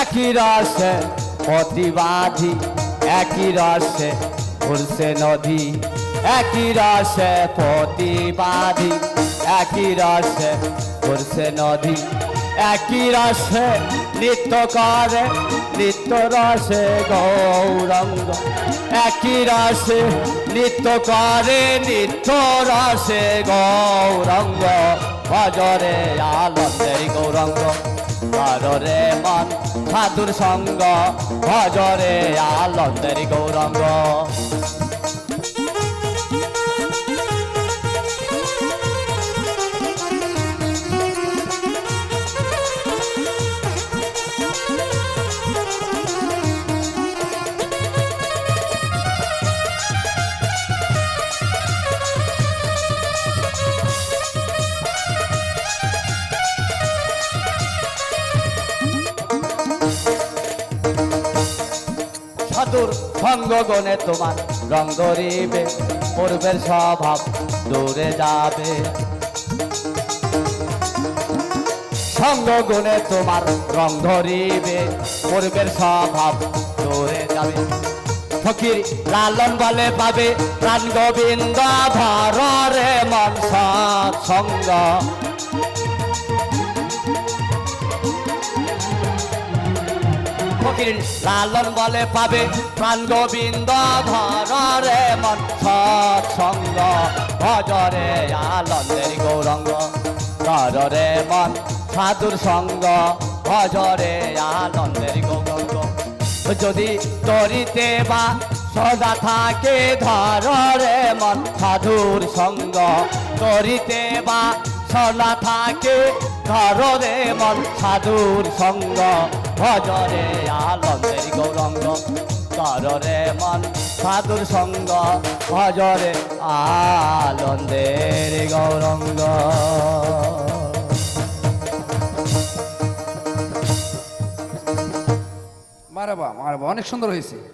একই রসে প্রতিবাদী একই রসে ঘুরছে নদী। একই রসে প্রতিবাদী একই রসে ঘুরছে নদী। একই রসে নৃত্য করে, নৃত্য রসে গৌরঙ্গ। একই রসে নৃত্য করে, নৃত্য রসে গৌরঙ্গ। ভজরে আনন্দের গৌরঙ্গ হরে মন সাধুর সঙ্গ ভজরে আলন্দের গৌরঙ্গ। সাধুর সঙ্গ গনে তোমার রং ধরিবে, পূর্বের স্বভাব দূরে যাবে। সঙ্গ গুণে তোমার রং ধরিবে, পূর্বের স্বভাব দূরে যাবে। ফকির লালন বলে পাবে, প্রাণ গোবিন্দ ধরে মন সৎ সঙ্গ লালন বলে পাবে প্রাণ গোবিন্দ ধরে মন। সৎসঙ্গ ভজরে আনন্দের গৌরঙ্গ। ধরে মন, সাধুর সঙ্গ ভজরে আনন্দের গৌরঙ্গ। যদি তরিতে বা সদা থাকে ধরে মন, সাধুর সঙ্গ তরিতে বা সদা থাকে ধরে মন সাধুর সঙ্গ ভজরে আনন্দের গৌরঙ্গ। কররে মন সাধুর সঙ্গ ভজরে আনন্দের গৌরঙ্গ। মারাবা মারাবা, অনেক সুন্দর হয়েছে।